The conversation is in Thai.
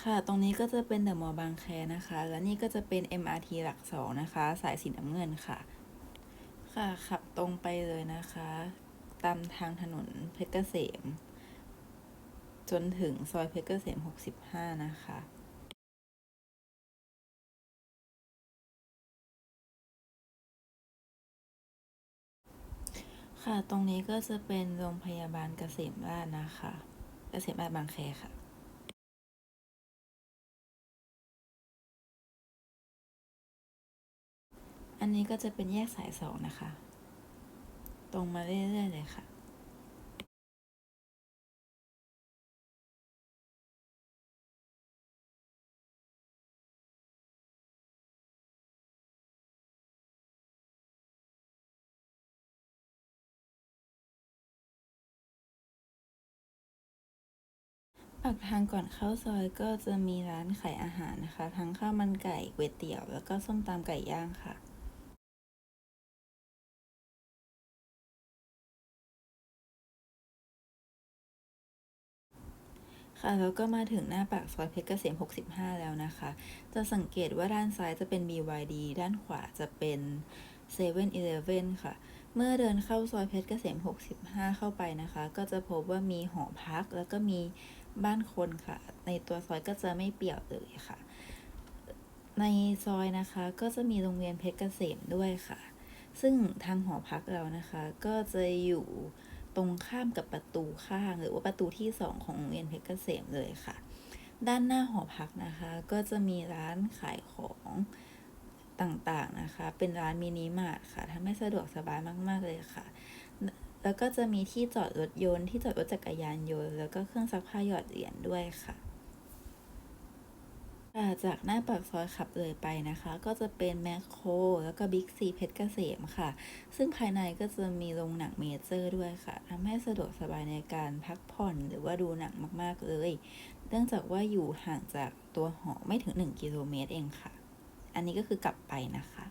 ค่ะ ตรงนี้ก็จะเป็นเดอะมอลล์บางแคนะคะ และนี่ก็จะเป็น MRT หลักสองนะคะ สายสีน้ำเงินค่ะ ค่ะ ขับตรงไปเลยนะคะ ตามทางถนนเพชรเกษม จนถึงซอยเพชรเกษม 65 นะคะค่ะ ตรงนี้ก็จะเป็นโรงพยาบาลเกษมราษฎร์นะคะ เกษมราษฎร์บางแคค่ะ อันนี้ก็จะเป็นแยกสายสองนะคะ ตรงมาเรื่อยๆเลยค่ะ ปากทางก่อนเข้าซอยก็จะมีร้านขายอาหารนะคะ ทั้งข้าวมันไก่ก๋วยเตี๋ยว แล้วก็ส้มตำไก่ย่างค่ะ ค่ะแล้วก็มาถึงหน้าปากซอยเพชรเกษม 65 แล้วนะคะ จะสังเกตว่าด้านซ้ายจะเป็น BYD ด้านขวาจะเป็น 7-Eleven ค่ะ เมื่อเดินเข้าซอยเพชรเกษม 65 เข้าไปนะคะ ก็จะพบว่ามีหอพักแล้วก็มีบ้านคนค่ะ ในตัวซอยก็จะไม่เปี่ยวเลยค่ะ ในซอยนะคะก็จะมีโรงเรียนเพชรเกษมด้วยค่ะ ซึ่งทางหอพักเรานะคะก็จะอยู่ ตรงข้ามกับประตูข้าง หรือว่าประตูที่สองของโรงเรียนเพชรเกษมเลยค่ะ ด้านหน้าหอพักนะคะ ก็จะมีร้านขายของต่างๆนะคะ เป็นร้านมินิมาร์ทค่ะทำให้สะดวกสบายมากๆเลยค่ะ แล้วก็จะมีที่จอดรถยนต์ที่จอดรถจักรยานยนต์ แล้วก็เครื่องซักผ้าหยอดเหรียญด้วยค่ะ จากหน้าปากซอยขับเลยไปนะคะ ก็จะเป็นแมคโครแล้วก็บิ๊กซีเพชรเกษมค่ะ ซึ่งภายในก็จะมีโรงหนังเมเจอร์ด้วยค่ะทำให้สะดวกสบายในการพักผ่อนหรือว่าดูหนังมาก ๆ เลย เนื่องจากว่าอยู่ห่างจากตัวหอไม่ถึง 1 กิโลเมตรเองค่ะ อันนี้ก็คือกลับไปนะคะ